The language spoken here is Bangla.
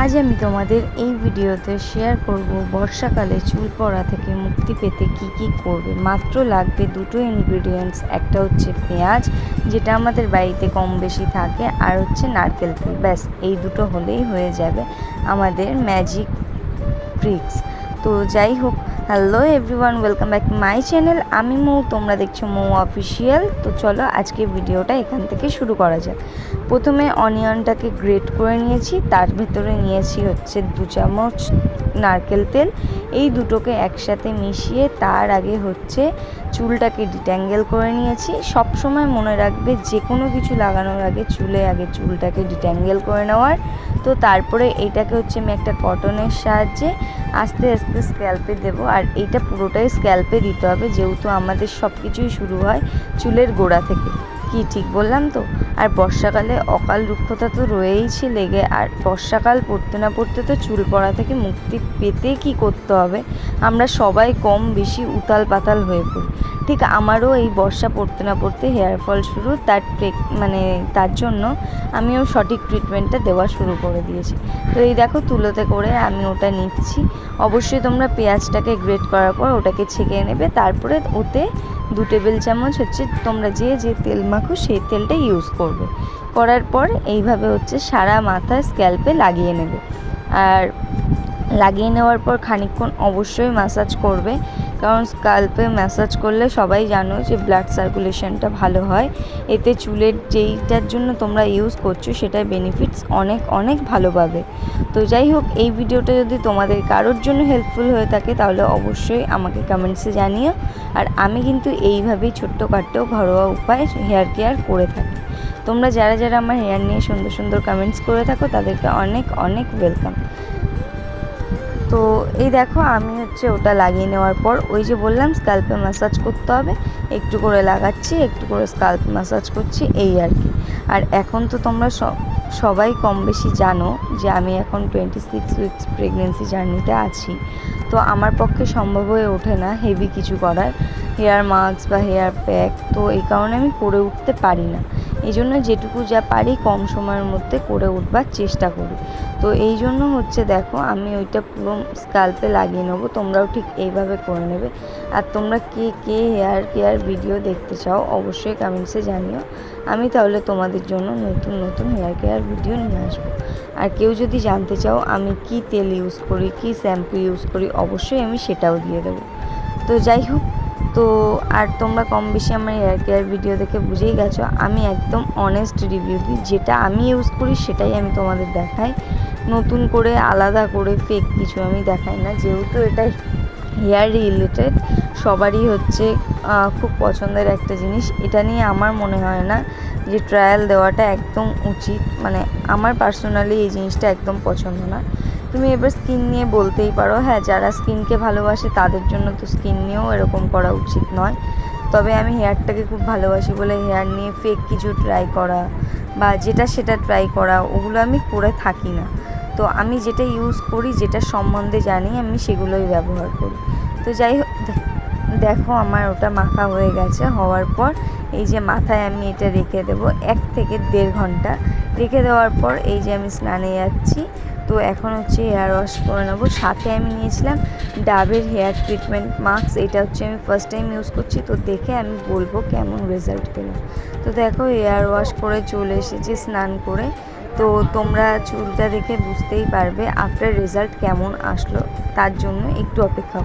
আজ আমি তোমাদের এই ভিডিওতে শেয়ার করব বর্ষাকালে চুল পড়া থেকে মুক্তি পেতে কি কি করবে। মাত্র লাগবে দুটো ইনগ্রিডিয়েন্টস একটা হচ্ছে পেঁয়াজ, যেটা আমাদের বাড়িতে কম বেশি থাকে, আর হচ্ছে নারকেল তেল। ব্যাস, এই দুটো হলেই হয়ে যাবে আমাদের ম্যাজিক ট্রিক্স তো যাই হোক hello everyone welcome back my channel আমি মৌ, তোমরা দেখছ মৌ অফিসিয়াল তো চলো আজকে ভিডিওটা এখান থেকে শুরু করা যাক। প্রথমে অনিয়নটাকে গ্রেট করে নিয়েছি, তার ভেতরে নিয়েছি হচ্ছে দু চামচ নারকেল তেল, এই দুটোকে একসাথে মিশিয়ে তার আগে হচ্ছে চুলটাকে ডিট্যাঙ্গেল করে নিয়েছি। সব সময় মনে রাখবে যে কোনো কিছু লাগানোর আগে চুলে আগে চুলটাকে ডিট্যাঙ্গেল করে নেওয়ার। তো তারপরে এটাকে হচ্ছে আমি একটা কটনের সাহায্যে আস্তে আস্তে স্ক্যাল্পে দেবো। আর এইটা পুরোটাই স্ক্যাল্পে দিতে হবে, যেহেতু আমাদের সব কিছুই শুরু হয় চুলের গোড়া থেকে। কি ঠিক বললাম তো? আর বর্ষাকালে অকাল রুক্ষতা তো রয়েইছে লেগে, আর বর্ষাকাল পড়তে না পড়তে তো চুল পড়া থেকে মুক্তি পেতে কি করতে হবে? আমরা সবাই কম বেশি উতাল পাতাল হয়ে পড়ি। ঠিক আমারও এই বর্ষা পড়তে না পড়তে হেয়ার ফল শুরু, তার মানে তার জন্য আমিও সঠিক ট্রিটমেন্টটা দেওয়া শুরু করে দিয়েছি। তো এই দেখো তুলোতে করে আমি ওটা নিচ্ছি। অবশ্যই তোমরা পেঁয়াজটাকে গ্রেট করার পর ওটাকে ছেঁকে নেবে, তারপরে ওতে দু টেবিল চামচ হচ্ছে তোমরা যে যে তেল মাখো সেই তেলটা ইউজ করবে। করার পর এইভাবে হচ্ছে সারা মাথা স্ক্যাল্পে লাগিয়ে নেবে। আর লাগিয়ে নেওয়ার পর খানিকক্ষণ অবশ্যই ম্যাসাজ করবে। কারণ স্কাল্পে ম্যাসাজ করলে সবাই জানো যে ব্লাড সার্কুলেশনটা ভালো হয়। এতে চুলের যেইটার জন্য তোমরা ইউজ করছ সেটার বেনিফিটস অনেক অনেক ভালো পাবে। তো যাই হোক, এই ভিডিওটা যদি তোমাদের কারোর জন্য হেল্পফুল হয়ে থাকে তাহলে অবশ্যই আমাকে কমেন্টসে জানিও। আর আমি কিন্তু এইভাবেই ছোট্টখাটো ঘরোয়া উপায় হেয়ার কেয়ার করে থাকি। তোমরা যারা যারা আমার হেয়ার নিয়ে সুন্দর সুন্দর কমেন্টস করে থাকো তাদেরকে অনেক অনেক ওয়েলকাম তো এই দেখো, আমি হচ্ছে ওটা লাগিয়ে নেওয়ার পর ওই যে বললাম স্কাল্পে ম্যাসাজ করতে হবে। একটু করে লাগাচ্ছি, একটু করে স্কাল্প ম্যাসাজ করছি, এই আর কি। আর এখন তো তোমরা সবাই কম বেশি জানো যে আমি এখন টোয়েন্টি সিক্স উইকস প্রেগনেন্সি জার্নিতে আছি। তো আমার পক্ষে সম্ভব হয়ে ওঠে না হেভি কিছু করার। হেয়ার মাস্ক বা হেয়ার প্যাক তো এই কারণে আমি করে উঠতে পারি না। এই জন্য যেটুকু যা পারি কম সময়ের মধ্যে করে উঠবার চেষ্টা করি। তো এই জন্য হচ্ছে দেখো, আমি ওইটা পুরো স্কাল্পে লাগিয়ে নেব, তোমরাও ঠিক এইভাবে করে নেবে। আর তোমরা কে কে হেয়ার কেয়ার ভিডিও দেখতে চাও, অবশ্যই কমেন্টসে জানিও। আমি তাহলে তোমাদের জন্য নতুন নতুন হেয়ার কেয়ার ভিডিও নিয়ে আসব। আর কেউ যদি জানতে চাও, আমি কি তেল ইউজ করি, কি শ্যাম্পু ইউজ করি, অবশ্যই আমি সেটাও দিয়ে দেবো। তো যাই হোক তো আর তোমরা কম বেশি আমার হেয়ার কেয়ার ভিডিও দেখে বুঝেই গেছো, আমি একদম অনেস্ট রিভিউ দিই। যেটা আমি ইউজ করি, সেটাই আমি তোমাদের দেখাই। নতুন করে আলাদা করে ফেক কিছু আমি দেখাই না। যেহেতু এটা হেয়ার রিলেটেড সবারই হচ্ছে খুব পছন্দের একটা জিনিস। এটা নিয়ে আমার মনে হয় না যে ট্রায়াল দেওয়াটা একদম উচিত। মানে আমার পার্সোনালি এই জিনিসটা একদম পছন্দ না। তুমি এবার স্কিন নিয়ে বলতেই পারো হ্যাঁ যারা স্কিনকে ভালোবাসে তাদের জন্য তো স্কিন নিয়েও এরকম করা উচিত নয়। তবে আমি হেয়ারটাকে খুব ভালোবাসি বলে হেয়ার নিয়ে ফেক কিছু ট্রাই করা বা যেটা সেটা ট্রাই করা, ওগুলো আমি করে থাকি না। তো আমি যেটা ইউজ করি, যেটা সম্বন্ধে জানি, আমি সেগুলোই ব্যবহার করি। তো যাই হোক দেখো আমার ওটা মাখা হয়ে গেছে, হওয়ার পর এই যে মাথায় আমি এটা রেখে দেবো এক থেকে দেড় ঘণ্টা। রেখে দেওয়ার পর এই যে আমি স্নানে যাচ্ছি, তো এখন হচ্ছে হেয়ার ওয়াশ করে নেব। সাথে আমি নিয়েছিলাম ডাবের হেয়ার ট্রিটমেন্ট মাস্ক এটা হচ্ছে আমি ফার্স্ট টাইম ইউজ করছি, তো দেখে আমি বলব কেমন রেজাল্ট পেলাম তো দেখো হেয়ার ওয়াশ করে চলে এসেছি স্নান করে, তো তোমরা চুলটা দেখে বুঝতেই পারবে আফটার রেজাল্ট কেমন আসলো, তার জন্য একটু অপেক্ষা